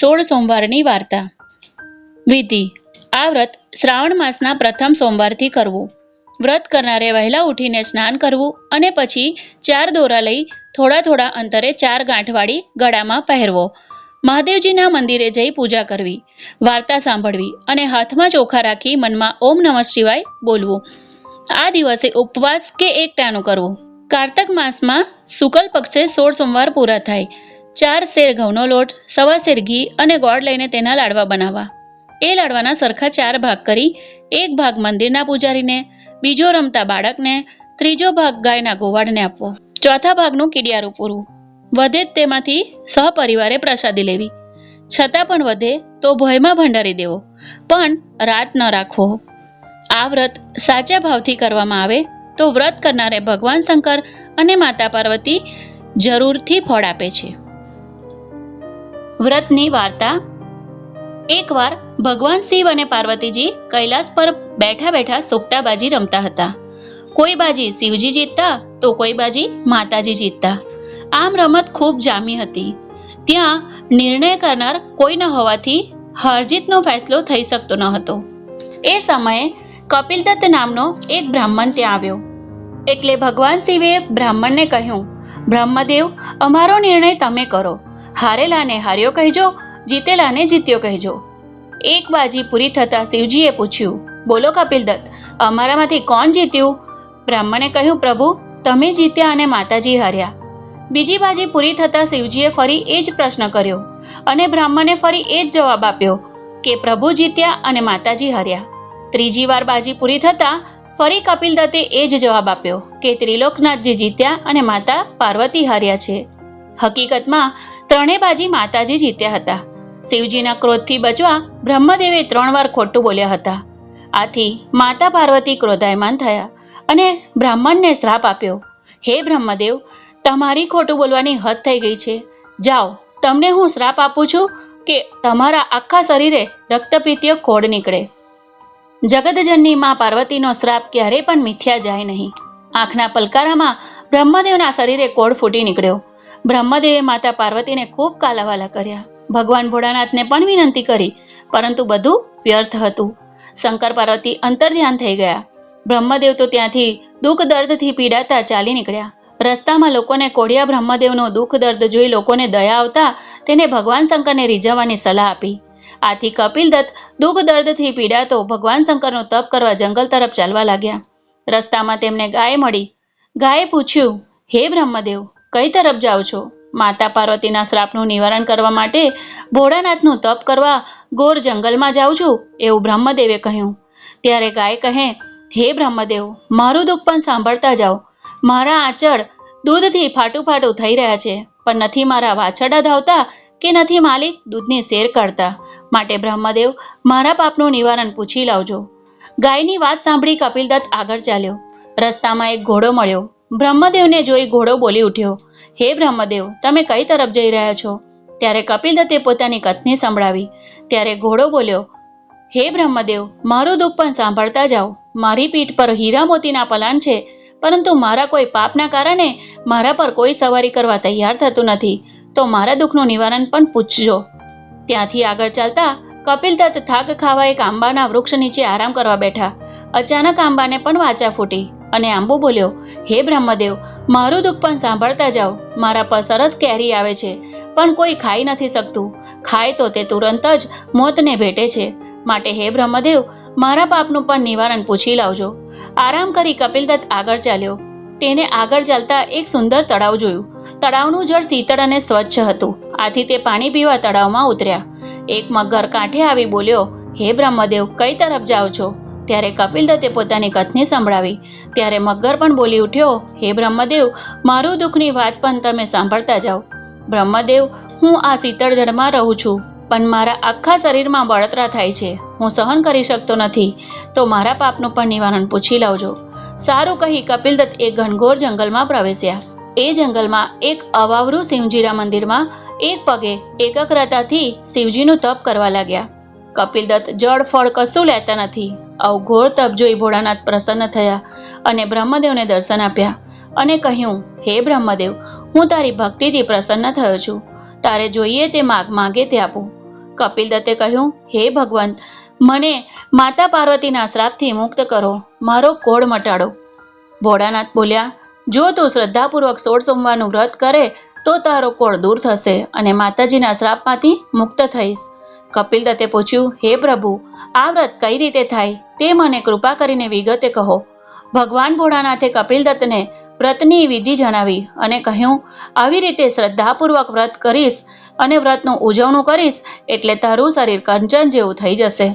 સોળ સોમવારની વાર્તા. વિધિ. આ વ્રત શ્રાવણ માસના પ્રથમ સોમવારથી કરવું. વ્રત કરનારે વહેલા ઉઠીને સ્નાન કરવું અને પછી ચાર દોરા લઈ થોડા થોડા અંતરે ચાર ગાંઠવાળી ગળામાં પહેરવો. મહાદેવજીના મંદિરે જઈ પૂજા કરવી, વાર્તા સાંભળવી અને હાથમાં ચોખા રાખી મનમાં ઓમ નમઃ શિવાય બોલવું. આ દિવસે ઉપવાસ કે એકટાણું કરવું. કારતક માસમાં શુકલ પક્ષે સોળ સોમવાર પૂરા થાય. ચાર શેર ઘઉંનો લોટ, સવા શેર ઘી અને ગોળ લઈને તેના લાડવા બનાવવા. એ લાડવાના સરખા ચાર ભાગ કરી, એક ભાગ મંદિરના પૂજારીને, બીજો રમતા બાળકને, ત્રીજો ભાગ ગાયના ગોવાળને આપવો. ચોથા ભાગનું કીડિયારું પૂરવું વધે જ તેમાંથી સહપરિવારે પ્રસાદી લેવી. છતાં પણ વધે તો ભયમાં ભંડારી દેવો. પણ રાત ન રાખવો. આ વ્રત સાચા ભાવથી કરવામાં આવે તો વ્રત કરનારે ભગવાન શંકર અને માતા પાર્વતી જરૂરથી ફળ આપે છે. વ્રતની વાર્તા. એકવાર ભગવાન શિવ અને પાર્વતીજી કૈલાસ પર બેઠા બેઠા સુકટાબાજી રમતા હતા. કોઈ બાજી શિવજી જીતતા તો કોઈ બાજી માતાજી જીતતા. આમ રમત ખૂબ જામી હતી. ત્યાં નિર્ણય કરનાર કોઈ ન હોવાથી હારજીતનો ફેસલો થઈ શકતો ન હતો. એ સમયે કપિલદત્ત નામનો એક બ્રાહ્મણ ત્યાં આવ્યો. એટલે ભગવાન શિવે બ્રાહ્મણને કહ્યું, બ્રહ્મદેવ, અમારો નિર્ણય તમે કરો. હારેલાને હાર્યો કહેજો જીતેલાને જીત્યો કહેજો. એક બાજી પૂરી થતાં શિવજીએ પૂછ્યું, બોલો કપિલદત્ત અમારામાંથી કોણ જીત્યું? બ્રાહ્મણે કહ્યું, પ્રભુ, તમે જીત્યા અને માતાજી હાર્યા. બીજી બાજી પૂરી થતાં શિવજીએ ફરી એ જ પ્રશ્ન કર્યો અને બ્રાહ્મણે ફરી એ જ જવાબ આપ્યો કે પ્રભુ જીત્યા અને માતાજી હાર્યા. ત્રીજી વાર બાજી પૂરી થતાં ફરી કપિલદત્તે એ જ જવાબ આપ્યો કે ત્રિલોકનાથજી જીત્યા અને માતા પાર્વતી હાર્યા છે. હકીકતમાં ત્રણેય બાજી માતાજી જીત્યા હતા. શિવજીના ક્રોધથી બચવા બ્રહ્મદેવે ત્રણ વાર ખોટું બોલ્યા હતા. આથી માતા પાર્વતી ક્રોધાયમાન થયા અને બ્રાહ્મણને શ્રાપ આપ્યો. હે બ્રહ્મદેવ, તમારી ખોટું બોલવાની હદ થઈ ગઈ છે. જાઓ, તમને હું શ્રાપ આપું છું કે તમારા આખા શરીરે રક્તપિત્ય ખોડ નીકળે. જગતજનની માં પાર્વતીનો શ્રાપ ક્યારેય પણ મિથ્યા જાય નહીં. આંખના પલકારામાં બ્રહ્મદેવના શરીરે કોડ ફૂટી નીકળ્યો. બ્રહ્મદેવે માતા પાર્વતીને ખૂબ કાલાવાલા કર્યા. ભગવાન ભોળાનાથને પણ વિનંતી કરી, પરંતુ બધું વ્યર્થ હતું. શંકર પાર્વતી અંતર્ધ્યાન થઈ ગયા. બ્રહ્મદેવ તો ત્યાંથી દુઃખ દર્દથી પીડાતા ચાલી નીકળ્યા. રસ્તામાં લોકોને કોડિયા બ્રહ્મદેવનો દુઃખ દર્દ જોઈ લોકોને દયા આવતા તેને ભગવાન શંકરને રીઝવવાની સલાહ આપી. આથી કપિલ દત્ત દુઃખ દર્દથી પીડાતો ભગવાન શંકરનો તપ કરવા જંગલ તરફ ચાલવા લાગ્યા. રસ્તામાં તેમને ગાય મળી. ગાયે પૂછ્યું, હે બ્રહ્મદેવ કઈ તરફ જાઓ છો? માતા પાર્વતીના શ્રાપનું નિવારણ કરવા માટે ભોળાનાથનું તપ કરવા ગોર જંગલમાં જાઉં છું, એવું બ્રહ્મદેવે કહ્યું. ત્યારે ગાય કહે, હે બ્રહ્મદેવ, મારું દુઃખ પણ સાંભળતા જાઓ. મારા આંચળ દૂધથી ફાટું ફાટું થઈ રહ્યા છે, પણ નથી મારા વાછરડા ધાવતા કે નથી માલિક દૂધની શેર કરતા. માટે બ્રહ્મદેવ, મારા પાપનું નિવારણ પૂછી લાવજો. ગાયની વાત સાંભળી કપિલદત્ત આગળ ચાલ્યો. રસ્તામાં એક ઘોડો મળ્યો. બ્રહ્મદેવને જોઈ ઘોડો બોલી ઉઠ્યો, હે બ્રહ્મદેવ, તમે કઈ તરફ જઈ રહ્યા છો? ત્યારે કપિલદત્તે પોતાની કથની સંભળાવી. ત્યારે ઘોડો બોલ્યો, હે બ્રહ્મદેવ, મારું દુઃખ પણ સાંભળતા જાઓ. મારી પીઠ પર હીરા મોતીના પલાન છે, પરંતુ મારા કોઈ પાપના કારણે મારા પર કોઈ સવારી કરવા તૈયાર થતું નથી. તો મારા દુઃખનું નિવારણ પણ પૂછજો. ત્યાંથી આગળ ચાલતા કપિલદત્ત થાક ખાવા એક આંબાના વૃક્ષ નીચે આરામ કરવા બેઠા. અચાનક આંબાને પણ વાચા ફૂટી. અને આંબો બોલ્યો, હે બ્રહ્મદેવ, મારું દુઃખ પણ સાંભળતા જાઓ. મારા પર સરસ કેરી આવે છે, પણ કોઈ ખાઈ નથી શકતું. ખાય તો તે તુરંત જ મોતને ભેટે છે. માટે હે બ્રહ્મદેવ, મારા પાપનું પણ નિવારણ પૂછી લાવજો. આરામ કરી કપિલદત્ત આગળ ચાલ્યો. તેને આગળ ચાલતા એક સુંદર તળાવ જોયું. તળાવનું જળ શીતળ અને સ્વચ્છ હતું. આથી તે પાણી પીવા તળાવમાં ઉતર્યા. એક મગર કાંઠે આવી બોલ્યો, હે બ્રહ્મદેવ, કઈ તરફ જાઓ છો? ત્યારે કપિલ દત્તે પોતાની કથની સંભળાવી. ત્યારે મગર પણ બોલી ઉઠ્યો, હે બ્રહ્મદેવ, મારું દુઃખની વાત પણ તમે સાંભળતા જાઓ. બ્રહ્મદેવ, હું આ શીતળ જળમાં રહું છું, પણ મારા આખા શરીરમાં બળતરા થાય છે. હું સહન કરી શકતો નથી. તો મારા પાપનું પણ નિવારણ પૂછી લાવજો. સારું કહી કપિલ દત્ત એ ઘનઘોર જંગલમાં પ્રવેશ્યા. એ જંગલમાં એક અવાવરું શિવજીના મંદિરમાં એક પગે એકાગ્રતાથી શિવજીનું તપ કરવા લાગ્યા. કપિલદત્ત જળ, ફળ કશું લેતા નથી. અવઘોર તપ જોઈ ભોળાનાથ પ્રસન્ન થયા અને બ્રહ્મદેવને દર્શન આપ્યા અને કહ્યું, હે બ્રહ્મદેવ, હું તારી ભક્તિથી પ્રસન્ન થયો છું. તારે જોઈએ તે માગ માગે તે આપું. કપિલ દત્તે કહ્યું, હે ભગવંત, મને માતા પાર્વતીના શ્રાપથી મુક્ત કરો. મારો કોડ મટાડો. ભોળાનાથ બોલ્યા, જો તું શ્રદ્ધાપૂર્વક સોળ સોમવારનું વ્રત કરે, તો તારો કોળ દૂર થશે અને માતાજીના શ્રાપમાંથી મુક્ત થઈશ. કપિલ દત્તે પૂછ્યું, હે પ્રભુ, આ વ્રત કઈ રીતે થાય? તે મને કૃપા કરીને વિગતે કહો. ભગવાન ભોળાનાથે કપિલ દત્તને વ્રતની વિધિ જણાવી અને કહ્યું, આવી રીતે શ્રદ્ધાપૂર્વક વ્રત કરીશ અને વ્રતનું ઉજવણું કરીશ એટલે તારું શરીર કંચન જેવું થઈ જશે.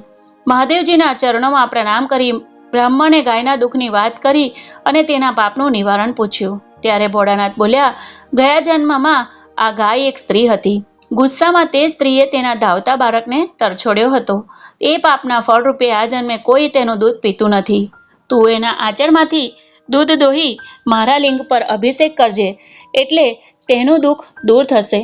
મહાદેવજીના ચરણોમાં પ્રણામ કરી બ્રાહ્મણે ગાયના દુઃખની વાત કરી અને તેના પાપનું નિવારણ પૂછ્યું. ત્યારે ભોળાનાથ બોલ્યા, ગયા જન્મમાં આ ગાય એક સ્ત્રી હતી. ગુસ્સામાં તે સ્ત્રીએ તેના ધાવતા બાળકને તરછોડ્યો હતો. એ પાપના ફળરૂપે આ જન્મે કોઈ તેનું દૂધ પીતું નથી. તું એના આચરમાંથી દૂધ દોહી મારા લિંગ પર અભિષેક કરજે, એટલે તેનું દુઃખ દૂર થશે.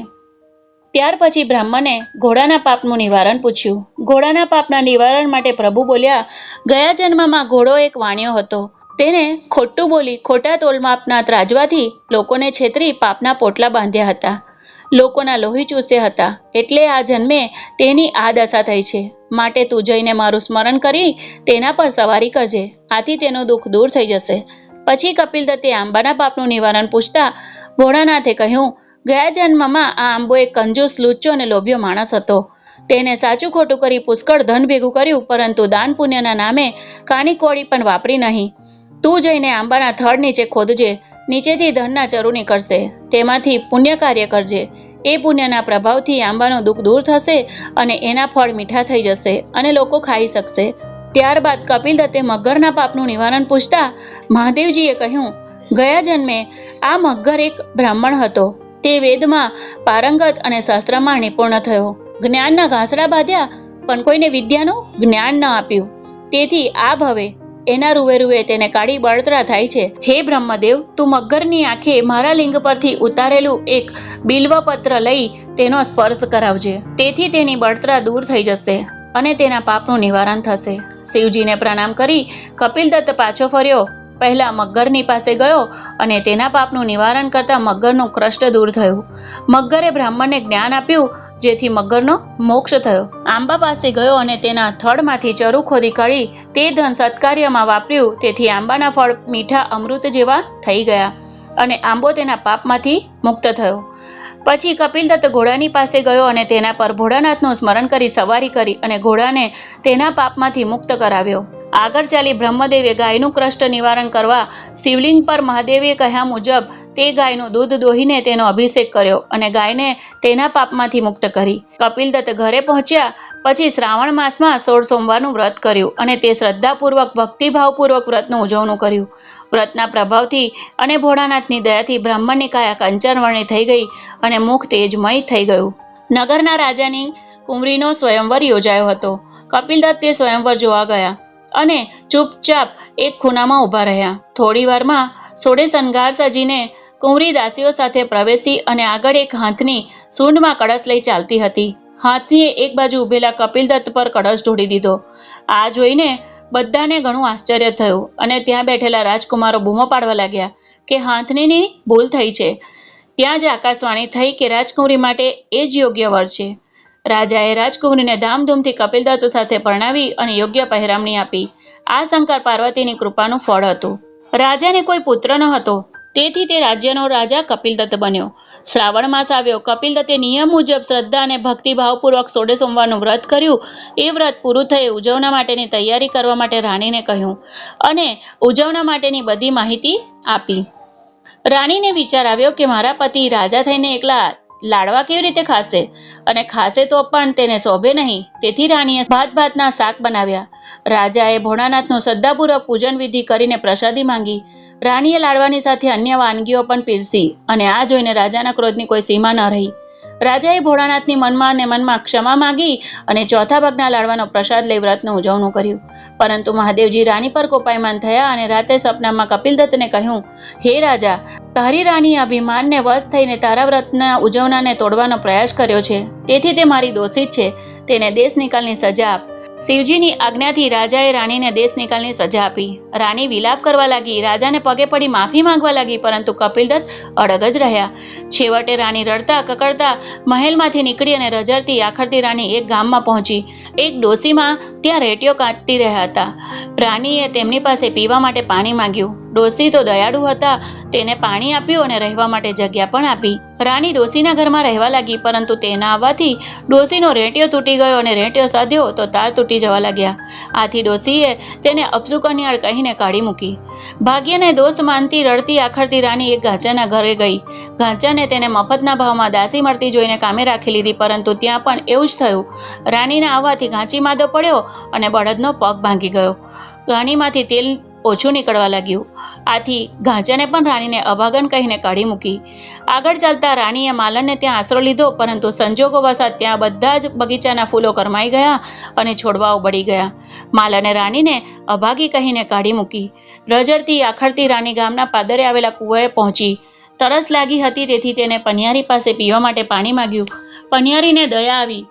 ત્યાર પછી બ્રાહ્મણે ઘોડાના પાપનું નિવારણ પૂછ્યું. ઘોડાના પાપના નિવારણ માટે પ્રભુ બોલ્યા, ગયા જન્મમાં ઘોડો એક વાણ્યો હતો. તેને ખોટું બોલી ખોટા તોલમાપના ત્રાજવાથી લોકોને છેતરી પાપના પોટલા બાંધ્યા હતા. લોકોના લોહી ચૂસ્યા હતા. એટલે આ જન્મે તેની આ દશા થઈ છે. માટે તું જઈને મારું સ્મરણ કરી તેના પર સવારી કરજે. આથી તેનું દુઃખ દૂર થઈ જશે. પછી કપિલ દત્તે આંબાના પાપનું નિવારણ પૂછતા ભોળાનાથે કહ્યું, ગયા જન્મમાં આ આંબો એક કંજૂસ, લુચ્ચો અને લોભ્યો માણસ હતો. તેને સાચું ખોટું કરી પુષ્કળ ધન ભેગું કર્યું, પરંતુ દાન પુણ્યના નામે કાની કોળી પણ વાપરી નહીં. તું જઈને આંબાના થડ નીચે ખોદજે. નીચેથી ધનના ચરુ નીકળશે. તેમાંથી પુણ્ય કાર્ય કરજે. એ પુણ્યના પ્રભાવથી આંબાનું દુઃખ દૂર થશે અને એના ફળ મીઠા થઈ જશે અને લોકો ખાઈ શકશે. ત્યારબાદ કપિલ દત્તે મગરના પાપનું નિવારણ પૂછતા મહાદેવજીએ કહ્યું, ગયા જન્મે આ મગર એક બ્રાહ્મણ હતો. તે વેદમાં પારંગત અને શાસ્ત્રમાં નિપુણ થયો. જ્ઞાનના ઘાસડા બાંધ્યા, પણ કોઈને વિદ્યાનું જ્ઞાન ન આપ્યું. તેથી આ ભવે એના રૂવે રૂવે તેને કાળી બળતરા થાય છે. હે બ્રહ્મદેવ, તું મગરની આંખે મારા લિંગ પરથી ઉતારેલું એક બિલ્વપત્ર લઈ તેનો સ્પર્શ કરાવજે. તેથી તેની બળતરા દૂર થઈ જશે અને તેના પાપનું નિવારણ થશે. શિવજીને પ્રણામ કરી કપિલ દત્ત પાછો ફર્યો. પહેલા મગરની પાસે ગયો અને તેના પાપનું નિવારણ કરતા મગરનું કષ્ટ દૂર થયું. મગરે બ્રાહ્મણને જ્ઞાન આપ્યું જેથી મગરનો મોક્ષ થયો. આંબા પાસે ગયો અને તેના થડમાંથી ચરુ ખોદી કાઢી તે ધન સત્કાર્યમાં વાપર્યું. તેથી આંબાના ફળ મીઠા અમૃત જેવા થઈ ગયા અને આંબો તેના પાપમાંથી મુક્ત થયો. પછી કપિલ દત્ત ઘોડાની પાસે ગયો અને તેના પર ભોળાનાથનું સ્મરણ કરી સવારી કરી અને ઘોડાને તેના પાપમાંથી મુક્ત કરાવ્યો. આગળ ચાલી બ્રહ્મદેવે ગાયનું કષ્ટ નિવારણ કરવા શિવલિંગ પર મહાદેવે કહ્યા મુજબ તે ગાયનું દૂધ દોહીને તેનો અભિષેક કર્યો અને ગાયને તેના પાપમાંથી મુક્ત કરી. કપિલ દત્ત ઘરે પહોંચ્યા, પછી શ્રાવણ માસમાં સોળ સોમવારનું વ્રત કર્યું અને તે શ્રદ્ધાપૂર્વક, ભક્તિભાવપૂર્વક વ્રતનું ઉજવણું કર્યું. વ્રતના પ્રભાવથી અને ભોળાનાથની દયાથી બ્રાહ્મણની કાયા કંચનવર્ણી થઈ ગઈ અને મુખ તેજમય થઈ ગયું. નગરના રાજાની કુંવરીનો સ્વયંવર યોજાયો હતો. કપિલદત્ત તે સ્વયંવર જોવા ગયા અને ચૂપચાપ એક ખૂનામાં ઊભા રહ્યા. થોડી વારમાં સોળે શણગાર સજીને કુંવરી દાસીઓ સાથે પ્રવેશી અને આગળ એક હાથની સૂંઢમાં કળશ લઈ ચાલતી હતી. હાથનીએ એક બાજુ ઊભેલા કપિલ દત્ત પર કળશ ઢોળી દીધો. આ જોઈને બધાને ઘણું આશ્ચર્ય થયું અને ત્યાં બેઠેલા રાજકુમારો બૂમો પાડવા લાગ્યા કે હાથનીની ભૂલ થઈ છે. ત્યાં જ આકાશવાણી થઈ કે રાજકુંવરી માટે એ જ યોગ્ય વર છે. રાજાએ રાજકુંવરીને ધામધૂમથી કપિલદત્ત સાથે પરણાવી અને યોગ્ય પહેરામણી આપી. આ શંકર પાર્વતીની કૃપાનું ફળ હતું. રાજાને કોઈ પુત્ર ન હતો. તેથી તે રાજ્યનો રાજા કપિલદત્ત બન્યો. શ્રાવણ માસ આવ્યો. કપિલદત્તે નિયમ મુજબ શ્રદ્ધા અને ભક્તિભાવપૂર્વક સોળે સોમવારનું વ્રત કર્યું. એ વ્રત પૂરું થઈ ઉજવણા માટેની તૈયારી કરવા માટે રાણીને કહ્યું અને ઉજવણા માટેની બધી માહિતી આપી. રાણીને વિચાર આવ્યો કે મારા પતિ રાજા થઈને એકલા લાડવા કેવી રીતે ખાશે? અને ખાશે તો પણ તેને શોભે નહીં. તેથી રાણીએ ભાત ભાતના શાક બનાવ્યા. રાજાએ ભોળાનાથનું શ્રદ્ધાપૂર્વક પૂજન વિધિ કરીને પ્રસાદી માંગી. રાણીએ લાડવાની સાથે અન્ય વાનગીઓ પણ પીરસી અને આ જોઈને રાજાના ક્રોધની કોઈ સીમા ન રહી. રાજાએ ભોળાનાથની મનમાં અને મનમાં ક્ષમા માંગી અને ચોથા ભાગના લાડવાનો પ્રસાદ લઈ વ્રતનું ઉજવણું કર્યું. પરંતુ મહાદેવજી રાણી પર કોપાયમાન થયા અને રાતે સપનામાં કપિલદત્તને કહ્યું, હે રાજા, તારી રાણી અભિમાનને વશ થઈને તારા વ્રતના ઉજવણાને તોડવાનો પ્રયાસ કર્યો છે. તેથી તે મારી દોષિત છે. તેને દેશ નિકાલની સજા આપ. શિવજીની આજ્ઞાથી રાજાએ રાણીને દેશ નિકાલની સજા આપી. રાણી વિલાપ કરવા લાગી, રાજાને પગે પડી માફી માંગવા લાગી, પરંતુ કપિલદત્ત અડગ જ રહ્યા. છેવટે રાણી રડતા, કકડતા મહેલમાંથી નીકળી અને રજરતી આખરતી રાણી એક ગામમાં પહોંચી. એક ડોસીમાં ત્યાં રેટીઓ કાઢતી રહ્યા હતા. રાણીએ તેમની પાસે પીવા માટે પાણી માંગ્યું. ડોસી તો દયાળુ હતા. તેને પાણી આપ્યું અને રહેવા માટે જગ્યા પણ આપી. રાણી ડોસીના ઘરમાં રહેવા લાગી, પરંતુ તેના આવવાથી ડોસીનો રેટિયો તૂટી ગયો અને રેટિયો સાધ્યો તો તાર તૂટી જવા લાગ્યા. આથી ડોસીએ તેને અપસુકન્યાળ કહીને કાઢી મૂકી. ભાગ્યને દોષ માનતી રડતી આખરતી રાણી એક ઘાંચાના ઘરે ગઈ. ઘાંચાને તેને મફતના ભાવમાં દાસી મળતી જોઈને કામે રાખી લીધી, પરંતુ ત્યાં પણ એવું જ થયું. રાણીના આવવાથી ઘાંચી માદો પડ્યો અને બળદનો પગ ભાંગી ગયો. ઘાણીમાંથી તેલ ઓછું નીકળવા લાગ્યું. આથી ગાંચાને પણ રાણીને અભાગન કહીને કાઢી મૂકી. આગળ ચાલતા રાણીએ માલણને ત્યાં આશરો લીધો, પરંતુ સંજોગો વસાત ત્યાં બધા જ બગીચાના ફૂલો કરમાઈ ગયા અને છોડવાઓ બળી ગયા. માલણે રાણીને અભાગી કહીને કાઢી મૂકી. રજડતી આખરતી રાણી ગામના પાદરે આવેલા કૂવાએ પહોંચી. તરસ લાગી હતી, તેથી તેને પનિયારી પાસે પીવા માટે પાણી માંગ્યું. પનિયારીને દયા આવી.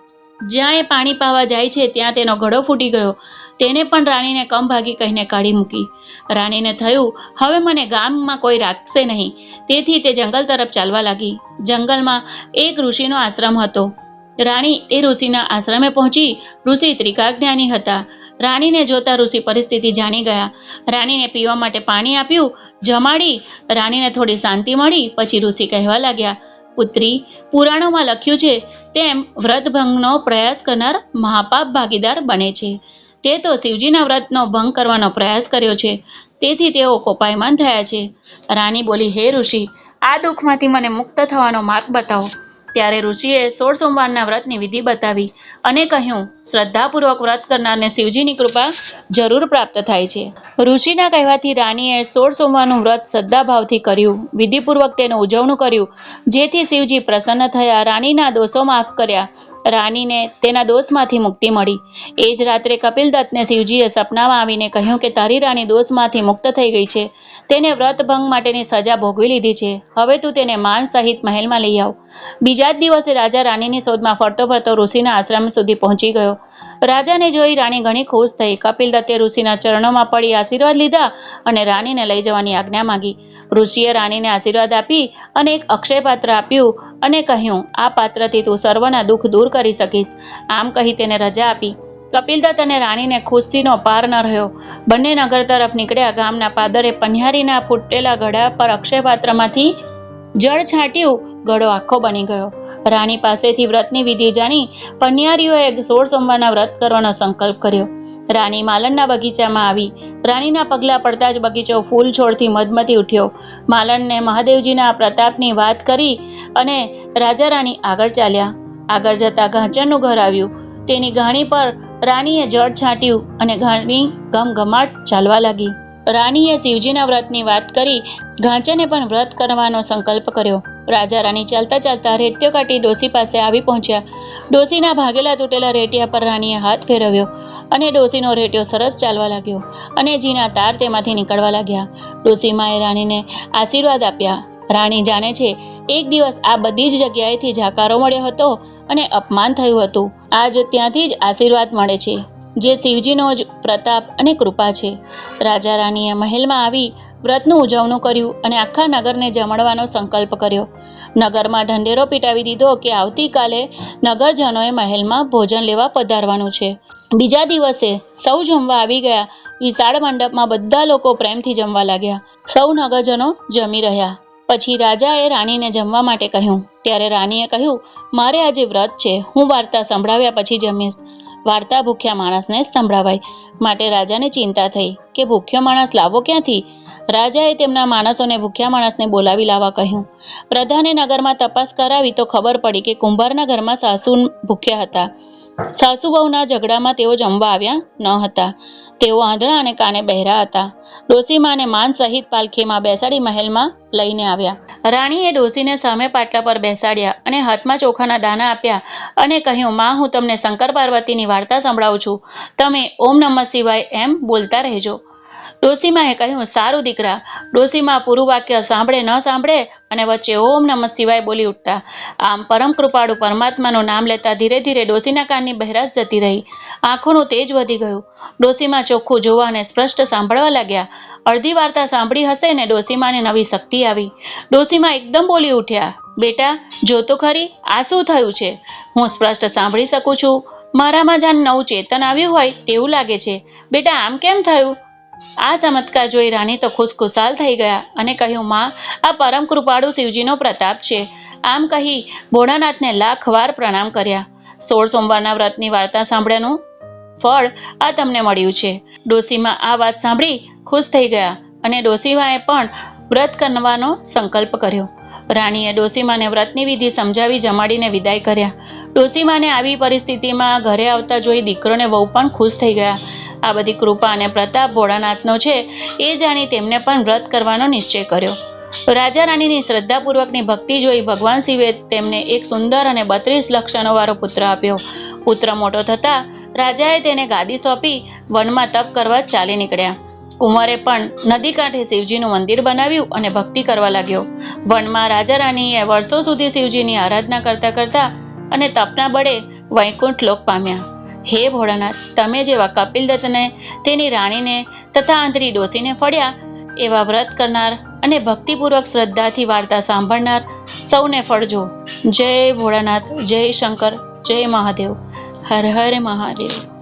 જ્યાં એ પાણી પાવા જાય છે, ત્યાં તેનો ઘડો ફૂટી ગયો. તેને પણ રાણીને કમ ભાગી કહીને કાઢી મૂકી. રાણીને થયું, હવે મને ગામમાં કોઈ રાખશે નહીં. તેથી તે જંગલ તરફ ચાલવા લાગી. જંગલમાં એક ઋષિનો આશ્રમ હતો. રાણી એ ઋષિના આશ્રમે પહોંચી ઋષિ ત્રિકાજ્ઞાની હતા. રાણીને જોતા ઋષિ પરિસ્થિતિ જાણી ગયા. રાણીને પીવા માટે પાણી આપ્યું, જમાડી, રાણીને થોડી શાંતિ મળી, પછી ઋષિ કહેવા લાગ્યા પુત્રી પુરાણોમાં લખ્યું છે, તેમ વ્રતભંગનો પ્રયાસ કરનાર મહાપાપ ભાગીદાર બને છે. તે તો શિવજીના વ્રતનો ભંગ કરવાનો પ્રયાસ કર્યો છે. તેથી તેઓ કોપાયમાન થયા છે. રાણી બોલી, હે ઋષિ, આ દુઃખમાંથી મને મુક્ત થવાનો માર્ગ બતાવો. ત્યારે ઋષિએ સોળ સોમવારના વ્રતની વિધિ બતાવી. અને કહ્યું, શ્રદ્ધાપૂર્વક વ્રત કરનારને શિવજીની કૃપા જરૂર પ્રાપ્ત થાય છે. ઋષિના કહેવાથી રાણીએ સોળ સોમવારનું વ્રત શ્રદ્ધાભાવથી કર્યું. વિધિપૂર્વક તેનું ઉજવણું કર્યું. જેથી શિવજી પ્રસન્ન થયા, રાણીના દોષો માફ કર્યા. રાણીને તેના દોષમાંથી મુક્તિ મળી. એ જ રાત્રે કપિલદત્તને શિવજીએ સપનામાં આવીને કહ્યું કે તારી રાણી દોષમાંથી મુક્ત થઈ ગઈ છે. તેને વ્રતભંગ માટેની સજા ભોગવી લીધી છે. હવે તું તેને માન સહિત મહેલમાં લઈ આવ. બીજા જ દિવસે રાજા રાણીની શોધમાં ફરતો ફરતો ઋષિના આશ્રમ સુધી પહોંચી ગયો. રાજાને જોઈ રાણી ઘણી ખુશ થઈ. કપિલદત્તે ઋષિના ચરણોમાં પડી આશીર્વાદ લીધા અને રાણીને લઈ જવાની આજ્ઞા માંગી. ઋષિએ રાણીને આશીર્વાદ આપી અને એક અક્ષય પાત્ર આપ્યું અને કહ્યું, આ પાત્રથી તું સર્વના દુઃખ દૂર કરી શકીશ. આમ કહી તેને રજા આપી. કપિલદત્ત અને રાણીને ખુશીનો પાર ન રહ્યો. બંને નગર તરફ નીકળ્યા. ગામના પાદરે પન્યારીના ફૂટેલા ઘડા પર અક્ષય પાત્રમાંથી જળ છાંટ્યું. ઘડો આખો બની ગયો. રાણી પાસેથી વ્રતની વિધિ જાણી પનિયારીઓએ સોળ સોમવારના વ્રત કરવાનો સંકલ્પ કર્યો. રાણી માલણના બગીચામાં આવી. રાણીના પગલાં પડતા જ બગીચો ફૂલ છોડથી મધમતી ઉઠ્યો. માલણને મહાદેવજીના પ્રતાપની વાત કરી અને રાજા રાણી આગળ ચાલ્યા. આગળ જતા ઘાંચરનું ઘર આવ્યું. તેની ઘાણી પર રાણીએ જળ છાંટ્યું અને ઘાણી ઘમઘમાટ ચાલવા લાગી. રાણીએ શિવજીના વ્રતની વાત કરી. ઘાંચરને પણ વ્રત કરવાનો સંકલ્પ કર્યો. રાજા રાણી ચાલતા ચાલતા રેત્યો કાઢી ડોસી પાસે આવી પહોંચ્યા. ડોસીના ભાગેલા તૂટેલા રેટિયા પર રાણીએ હાથ ફેરવ્યો અને ડોસીનો રેટિયો સરસ ચાલવા લાગ્યો અને જીના તાર તેમાંથી નીકળવા લાગ્યા. ડોસીમાએ રાણીને આશીર્વાદ આપ્યા. રાણી જાણે છે, એક દિવસ આ બધી જ જગ્યાએથી જાકારો મળ્યો હતો અને અપમાન થયું હતું. આજ ત્યાંથી જ આશીર્વાદ મળે છે, જે શિવજીનો જ પ્રતાપ અને કૃપા છે. રાજા રાણીએ મહેલમાં આવી વ્રતનું ઉજવણું કર્યું અને આખા નગરને જમાડવાનો સંકલ્પ કર્યો. નગરમાં ઢંઢેરો પીટાવી દીધો કે આવતીકાલે નગરજનોએ મહેલમાં ભોજન લેવા પધારવાનું છે. બીજા દિવસે સૌ જમવા આવી ગયા. વિશાળ મંડપમાં બધા લોકો પ્રેમથી જમવા લાગ્યા. સૌ નગરજનો જમી રહ્યા. પછી રાજાએ રાણીને જમવા માટે કહ્યું. ત્યારે રાણીએ કહ્યું, મારે આજે વ્રત છે. હું વાર્તા સંભળાવ્યા પછી જમીશ. વાર્તા ભૂખ્યા માણસને સંભળાવાય માટે રાજાને ચિંતા થઈ કે ભૂખ્યો માણસ લાવો ક્યાંથી? રાજાએ તેમના માણસોને, ભૂખ્યા માણસને બોલાવી લાવવા કહ્યું. પ્રધાને નગરમાં તપાસ કરાવી તો ખબર પડી કે કુંભારના ઘરમાં સાસુ ભૂખ્યા હતા. સાસુ વહુના ઝઘડામાં તેઓ જમવા આવ્યા ન હતા. તેઓ આંધળા અને કાને બહેરા હતા. ડોસીમાને માન સહિત પાલખીમાં બેસાડી મહેલમાં લઈને આવ્યા. રાણીએ ડોસીને સામે પાટલા પર બેસાડ્યા અને હાથમાં ચોખાના દાણા આપ્યા અને કહ્યું, માં, હું તમને શંકર પાર્વતીની વાર્તા સંભળાવું છું. તમે ઓમ નમઃ શિવાય એમ બોલતા રહેજો. ડોસીમાએ કહ્યું, સારું દીકરા ડોસીમા પૂરું વાક્ય સાંભળે, ન સાંભળે? અને વચ્ચે ઓમ નમઃ શિવાય બોલી ઉઠતા. આમ પરમ કૃપાળુ પરમાત્માનું નામ લેતા ધીરે ધીરે ડોસીના કાનની બહેરાશ જતી રહી. આંખોનું તેજ વધી ગયું. ડોસીમાં ચોખ્ખું જોવા અને સ્પષ્ટ સાંભળવા લાગ્યા. અડધી વાર્તા સાંભળી હશે ને ડોસીમાને નવી શક્તિ આવી. ડોસીમાં એકદમ બોલી ઉઠ્યા, બેટા, જો તો ખરી, આ શું થયું છે? હું સ્પષ્ટ સાંભળી શકું છું. મારામાં જાણ નવું ચેતન આવ્યું હોય તેવું લાગે છે. બેટા, આમ કેમ થયું? આ ચમત્કાર જોઈ રાણી તો ખુશખુશાલ થઈ ગયા અને કહ્યું, માં, આ પરમ કૃપાળુ શિવજીનો પ્રતાપ છે. આમ કહી ભોળાનાથને લાખ વાર પ્રણામ કર્યા. સોળ સોમવારના વ્રતની વાર્તા સાંભળ્યાનું ફળ આ તમને મળ્યું છે. ડોસીમાં આ વાત સાંભળી ખુશ થઈ ગયા અને ડોસીમાએ પણ વ્રત કરવાનો સંકલ્પ કર્યો. રાણીએ ડોસીમાને વ્રતની વિધિ સમજાવી જમાડીને વિદાય કર્યા. ડોસીમાને આવી પરિસ્થિતિમાં ઘરે આવતા જોઈ દીકરોને બહુ પણ ખુશ થઈ ગયા. આ બધી કૃપા અને પ્રતાપ ભોળાનાથનો છે એ જાણી તેમને પણ વ્રત કરવાનો નિશ્ચય કર્યો. રાજા રાણીની શ્રદ્ધાપૂર્વકની ભક્તિ જોઈ ભગવાન શિવે તેમને એક સુંદર અને બત્રીસ લક્ષણોવાળો પુત્ર આપ્યો. પુત્ર મોટો થતાં રાજાએ તેને ગાદી સોંપી વનમાં તપ કરવા ચાલી નીકળ્યા. કુંવરે પણ નદી કાંઠે શિવજીનું મંદિર બનાવ્યું અને ભક્તિ કરવા લાગ્યો. વનમાં રાજા રાણીએ વર્ષો સુધી શિવજીની આરાધના કરતા કરતા અને તપના બળે વૈકુંઠ લોક પામ્યા. હે ભોળાનાથ, તમે જેવા કપિલ દત્તને, તેની રાણીને તથા આંતરી ડોસીને ફળ્યા, એવા વ્રત કરનાર અને ભક્તિપૂર્વક શ્રદ્ધાથી વાર્તા સાંભળનાર સૌને ફળજો. જય ભોળાનાથ, જય શંકર, જય મહાદેવ. હર હર મહાદેવ.